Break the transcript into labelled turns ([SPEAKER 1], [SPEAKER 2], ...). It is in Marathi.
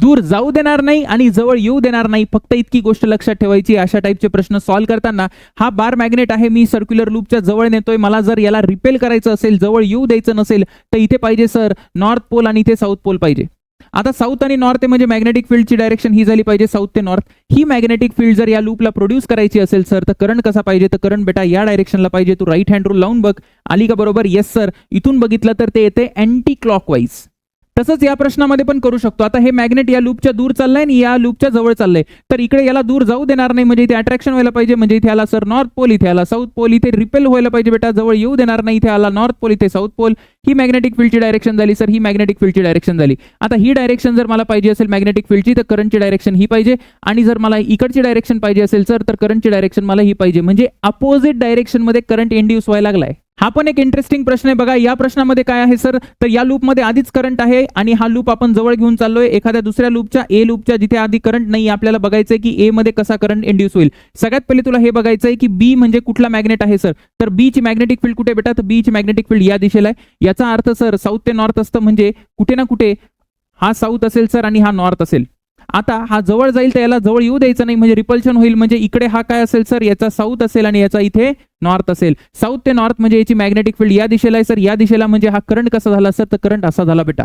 [SPEAKER 1] दूर जाऊ देणार नाही आणि जवळ येऊ देणार नाही. फक्त इतकी गोष्ट लक्षात ठेवायची अशा टाईपचे प्रश्न सॉल्व्ह करताना हा बार मॅग्नेट आहे. मी सर्क्युलर लूपच्या जवळ नेतोय. मला जर याला रिपेल करायचं असेल जवळ येऊ द्यायचं नसेल तर इथे पाहिजे सर नॉर्थ पोल आणि इथे साऊथ पोल पाहिजे. आता साऊथ आणि नॉर्थ म्हणजे मॅग्नेटिक फील्डची डायरेक्शन ही झाली पाहिजे साऊथ ते नॉर्थ ही मॅग्नेटिक फील्ड जर या लूपला प्रोड्यूस करायची असेल सर तर करंट कसा पाहिजे? तर करंट बेटा या डायरेक्शनला पाहिजे. तू राईट हँड रूल लावून बघ. आली का बरोबर? येस सर इथून बघितलं तर ते येते अँटी क्लॉकवाईज तसंच या प्रश्नामध्ये पण करू शकतो. आता हे मॅग्नेट या लूपच्या दूर चाललंय आणि या लूपच्या जवळ चाललंय. तर इकडे याला दूर जाऊ देणार नाही. म्हणजे इथे अट्रॅक्शन व्हायला पाहिजे. म्हणजे इथे आला सर नॉर्थ पोल इथे आला साऊथ पोल इथे रिपेल व्हायला पाहिजे बेटा. जवळ येऊ देणार नाही. इथे आला नॉर्थ पोल इथे साऊथ पोल ही मॅग्नेटिक फील्डची डायरेक्शन झाली सर ही मॅग्नेटिक फील्डची डायरेक्शन झाली. आता ही डायरेक्शन जर मला पाहिजे असेल मॅग्नेटिक फील्डची तर करंटची डायरेक्शन ही पाहिजे. आणि जर मला इकडची डायरेक्शन पाहिजे असेल सर तर करंटची डायरेक्शन मला ही पाहिजे. म्हणजे अपोजिट डायरेक्शनमध्ये करंट इंड्यूस व्हायला लागलाय. हा पण एक इंटरेस्टिंग प्रश्न आहे. बघा या प्रश्नामध्ये काय आहे सर? तर या लूपमध्ये आधीच करंट आहे आणि हा लूप आपण जवळ घेऊन चाललोय. एखाद्या दुसऱ्या लूपच्या ए लूपच्या जिथे आधी करंट नाही आपल्याला बघायचंय की ए मध्ये कसा करंट इंड्यूस होईल. सगळ्यात पहिले तुला हे बघायचंय की बी म्हणजे कुठला मॅग्नेट आहे सर? तर बीची मॅग्नेटिक फील्ड कुठे बेटा? तर बीची मॅग्नेटिक फील्ड या दिशेला आहे. याचा अर्थ सर साऊथ ते नॉर्थ असतं म्हणजे कुठे ना कुठे हा साऊथ असेल सर आणि हा नॉर्थ असेल. आता हा जवळ जाईल तर याला जवळ येऊ द्यायचं नाही म्हणजे रिपल्शन होईल. म्हणजे इकडे हा काय असेल सर? याचा साऊथ असेल आणि याचा इथे नॉर्थ असेल. साऊथ ते नॉर्थ म्हणजे याची मॅग्नेटिक फील्ड या दिशेला आहे सर. या दिशेला म्हणजे हा करंट कसा झाला सर? तर करंट असा झाला बेटा.